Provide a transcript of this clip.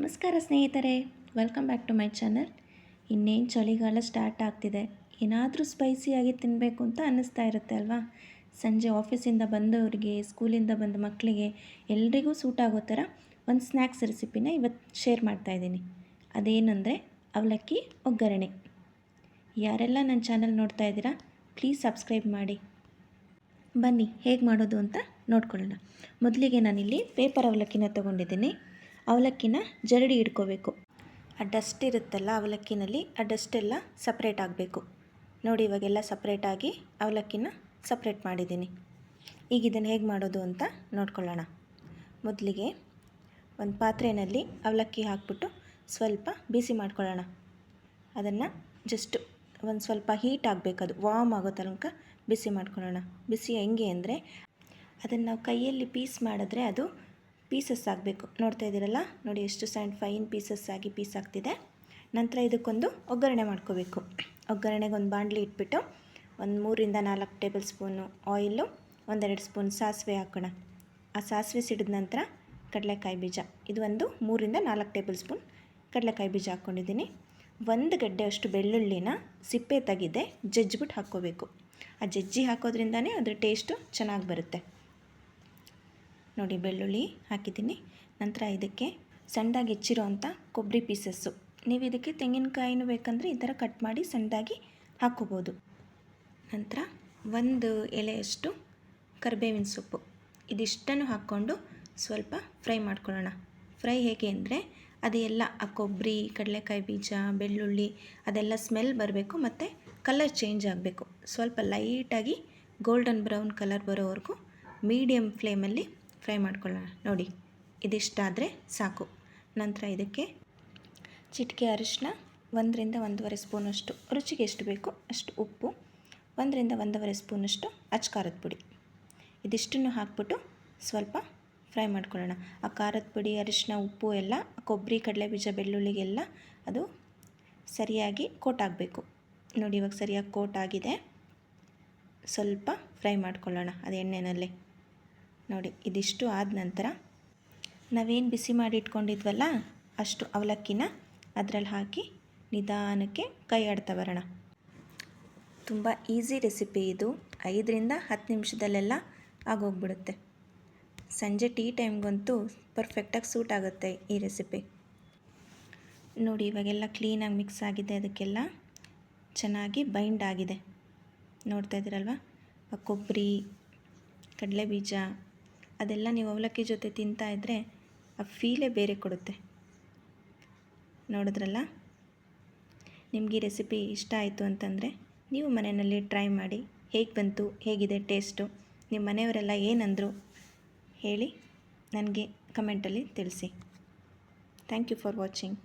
ನಮಸ್ಕಾರ ಸ್ನೇಹಿತರೆ welcome back to my channel ಇನ್ನೇನು ಚಳಿಗಾಲ ಸ್ಟಾರ್ಟ್ ಆಗ್ತಿದೆ. ಏನಾದರೂ ಸ್ಪೈಸಿಯಾಗಿ ತಿನ್ನಬೇಕು ಅಂತ ಅನ್ನಿಸ್ತಾ ಇರುತ್ತೆ ಅಲ್ವಾ? ಸಂಜೆ ಆಫೀಸಿಂದ ಬಂದವರಿಗೆ ಸ್ಕೂಲಿಂದ ಬಂದ ಮಕ್ಕಳಿಗೆ ಎಲ್ರಿಗೂ ಸೂಟ್ ಆಗೋ ಥರ ಒಂದು ಸ್ನ್ಯಾಕ್ಸ್ ರೆಸಿಪಿನ ಇವತ್ತು ಶೇರ್ ಮಾಡ್ತಾ ಇದ್ದೀನಿ. ಅದೇನೆಂದರೆ ಅವಲಕ್ಕಿ ಒಗ್ಗರಣೆ. ಯಾರೆಲ್ಲ ನನ್ನ ಚಾನಲ್ ನೋಡ್ತಾ ಇದ್ದೀರಾ ಪ್ಲೀಸ್ ಸಬ್ಸ್ಕ್ರೈಬ್ ಮಾಡಿ. ಬನ್ನಿ, ಹೇಗೆ ಮಾಡೋದು ಅಂತ ನೋಡ್ಕೊಳ್ಳೋಣ. ಮೊದಲಿಗೆ ನಾನಿಲ್ಲಿ ಪೇಪರ್ ಅವಲಕ್ಕಿನ ತೊಗೊಂಡಿದ್ದೀನಿ. ಅವಲಕ್ಕಿನ ಜರಡಿ ಇಟ್ಕೋಬೇಕು. ಆ ಡಸ್ಟ್ ಇರುತ್ತಲ್ಲ, ಅವಲಕ್ಕಿನಲ್ಲಿ ಆ ಡಸ್ಟೆಲ್ಲ ಸಪ್ರೇಟ್ ಆಗಬೇಕು. ನೋಡಿ, ಇವಾಗೆಲ್ಲ ಸಪ್ರೇಟಾಗಿ ಅವಲಕ್ಕಿನ ಸಪ್ರೇಟ್ ಮಾಡಿದ್ದೀನಿ. ಈಗ ಇದನ್ನು ಹೇಗೆ ಮಾಡೋದು ಅಂತ ನೋಡ್ಕೊಳ್ಳೋಣ. ಮೊದಲಿಗೆ ಒಂದು ಪಾತ್ರೆಯಲ್ಲಿ ಅವಲಕ್ಕಿ ಹಾಕ್ಬಿಟ್ಟು ಸ್ವಲ್ಪ ಬಿಸಿ ಮಾಡ್ಕೊಳ್ಳೋಣ. ಅದನ್ನು ಜಸ್ಟ್ ಒಂದು ಸ್ವಲ್ಪ ಹೀಟ್ ಆಗಬೇಕು, ಅದು ವಾಮ್ ಆಗೋ ತನಕ ಬಿಸಿ ಮಾಡ್ಕೊಳ್ಳೋಣ. ಬಿಸಿ ಹೆಂಗೆ ಅಂದರೆ ಅದನ್ನು ನಾವು ಕೈಯಲ್ಲಿ ಪೀಸ್ ಮಾಡಿದ್ರೆ ಅದು ಪೀಸಸ್ ಆಗಬೇಕು. ನೋಡ್ತಾ ಇದ್ದೀರಲ್ಲ? ನೋಡಿ ಎಷ್ಟು ಸಣ್ಣ ಫೈನ್ ಪೀಸಸ್ ಆಗಿ ಪೀಸ್ ಆಗ್ತಿದೆ. ನಂತರ ಇದಕ್ಕೊಂದು ಒಗ್ಗರಣೆ ಮಾಡ್ಕೋಬೇಕು. ಒಗ್ಗರಣೆಗೆ ಒಂದು ಬಾಣಲಿ ಇಟ್ಬಿಟ್ಟು ಒಂದು ಮೂರಿಂದ ನಾಲ್ಕು ಟೇಬಲ್ ಸ್ಪೂನು ಆಯಿಲು ಒಂದೆರಡು ಸ್ಪೂನ್ ಸಾಸಿವೆ ಹಾಕೋಣ. ಆ ಸಾಸಿವೆ ಸಿಡಿದ ನಂತರ ಕಡಲೆಕಾಯಿ ಬೀಜ. ಇದು ಒಂದು ಮೂರಿಂದ ನಾಲ್ಕು ಟೇಬಲ್ ಸ್ಪೂನ್ ಕಡಲೆಕಾಯಿ ಬೀಜ ಹಾಕ್ಕೊಂಡಿದ್ದೀನಿ ಒಂದು ಗಡ್ಡೆ ಅಷ್ಟು ಬೆಳ್ಳುಳ್ಳಿನ ಸಿಪ್ಪೆ ತೆಗೆದೆ ಜಜ್ಜಿಬಿಟ್ಟು ಹಾಕ್ಕೋಬೇಕು. ಆ ಜಜ್ಜಿ ಹಾಕೋದ್ರಿಂದನೇ ಅದ್ರ ಟೇಸ್ಟು ಚೆನ್ನಾಗಿ ಬರುತ್ತೆ. ನೋಡಿ ಬೆಳ್ಳುಳ್ಳಿ ಹಾಕಿದ್ದೀನಿ. ನಂತರ ಇದಕ್ಕೆ ಸಣ್ಣದಾಗಿ ಹೆಚ್ಚಿರೋ ಅಂಥ ಕೊಬ್ಬರಿ ಪೀಸಸ್ಸು ನೀವು ಇದಕ್ಕೆ ತೆಂಗಿನಕಾಯಿನೂ ಬೇಕಂದರೆ ಈ ಥರ ಕಟ್ ಮಾಡಿ ಸಣ್ಣದಾಗಿ ಹಾಕ್ಕೋಬೋದು. ನಂತರ ಒಂದು ಎಲೆಯಷ್ಟು ಕರಿಬೇವಿನ ಸೊಪ್ಪು. ಇದಿಷ್ಟನ್ನು ಹಾಕ್ಕೊಂಡು ಸ್ವಲ್ಪ ಫ್ರೈ ಮಾಡ್ಕೊಳ್ಳೋಣ. ಫ್ರೈ ಹೇಗೆ ಅಂದರೆ ಅದೆಲ್ಲ ಆ ಕೊಬ್ಬರಿ, ಕಡಲೆಕಾಯಿ ಬೀಜ, ಬೆಳ್ಳುಳ್ಳಿ, ಅದೆಲ್ಲ ಸ್ಮೆಲ್ ಬರಬೇಕು ಮತ್ತು ಕಲರ್ ಚೇಂಜ್ ಆಗಬೇಕು. ಸ್ವಲ್ಪ ಲೈಟಾಗಿ ಗೋಲ್ಡನ್ ಬ್ರೌನ್ ಕಲರ್ ಬರೋವರೆಗೂ ಮೀಡಿಯಮ್ ಫ್ಲೇಮಲ್ಲಿ ಫ್ರೈ ಮಾಡ್ಕೊಳ್ಳೋಣ. ನೋಡಿ ಇದಿಷ್ಟಾದರೆ ಸಾಕು. ನಂತರ ಇದಕ್ಕೆ ಚಿಟಿಕೆ ಅರಿಶಿನ ಒಂದರಿಂದ ಒಂದೂವರೆ ಸ್ಪೂನಷ್ಟು. ರುಚಿಗೆ ಎಷ್ಟು ಬೇಕು ಅಷ್ಟು ಉಪ್ಪು, ಒಂದರಿಂದ ಒಂದೂವರೆ ಸ್ಪೂನಷ್ಟು ಅಚ್ಕಾರದ ಪುಡಿ. ಇದಿಷ್ಟನ್ನು ಹಾಕ್ಬಿಟ್ಟು ಸ್ವಲ್ಪ ಫ್ರೈ ಮಾಡ್ಕೊಳ್ಳೋಣ. ಆ ಖಾರದ ಪುಡಿ ಅರಿಶಿನ ಉಪ್ಪು ಎಲ್ಲ, ಕೊಬ್ಬರಿ ಕಡಲೆ ಬೀಜ ಬೆಳ್ಳುಳ್ಳಿಗೆಲ್ಲ ಅದು ಸರಿಯಾಗಿ ಕೋಟ್ ಆಗಬೇಕು. ನೋಡಿ, ಇವಾಗ ಸರಿಯಾಗಿ ಕೋಟ್ ಆಗಿದೆ. ಸ್ವಲ್ಪ ಫ್ರೈ ಮಾಡ್ಕೊಳ್ಳೋಣ ಅದು ಎಣ್ಣೆನಲ್ಲೇ. ನೋಡಿ, ಇದಿಷ್ಟು ಆದ ನಂತರ ನಾವೇನು ಬಿಸಿ ಮಾಡಿ ಇಟ್ಕೊಂಡಿದ್ವಲ್ಲ ಅಷ್ಟು ಅವಲಕ್ಕಿನ ಅದರಲ್ಲಿ ಹಾಕಿ ನಿಧಾನಕ್ಕೆ ಕೈ ಆಡ್ತಾ ಬರೋಣ ತುಂಬ ಈಸಿ ರೆಸಿಪಿ ಇದು. ಐದರಿಂದ ಹತ್ತು ನಿಮಿಷದಲ್ಲೆಲ್ಲ ಆಗೋಗ್ಬಿಡುತ್ತೆ. ಸಂಜೆ ಟೀ ಟೈಮ್ಗಂತೂ ಪರ್ಫೆಕ್ಟಾಗಿ ಸೂಟ್ ಆಗುತ್ತೆ ಈ ರೆಸಿಪಿ. ನೋಡಿ, ಇವಾಗೆಲ್ಲ ಕ್ಲೀನಾಗಿ ಮಿಕ್ಸ್ ಆಗಿದೆ, ಅದಕ್ಕೆಲ್ಲ ಚೆನ್ನಾಗಿ ಬೈಂಡ್ ಆಗಿದೆ. ನೋಡ್ತಾ ಇದ್ದೀರಲ್ವ? ಕೊಬ್ಬರಿ ಕಡಲೆ ಬೀಜ ಅದೆಲ್ಲ ನೀವು ಅವಲಕ್ಕಿ ಜೊತೆ ತಿಂತಾ ಇದ್ದರೆ ಆ ಫೀಲೇ ಬೇರೆ ಕೊಡುತ್ತೆ. ನೋಡಿದ್ರಲ್ಲ? ನಿಮಗೆ ಈ ರೆಸಿಪಿ ಇಷ್ಟ ಆಯಿತು ಅಂತಂದರೆ ನೀವು ಮನೆಯಲ್ಲಿ ಟ್ರೈ ಮಾಡಿ ಹೇಗೆ ಬಂತು, ಹೇಗಿದೆ ಟೇಸ್ಟು ನಿಮ್ಮ ಮನೆಯವರೆಲ್ಲ ಏನಂದರು ಹೇಳಿ ನನಗೆ ಕಮೆಂಟಲ್ಲಿ ತಿಳಿಸಿ. Thank you for watching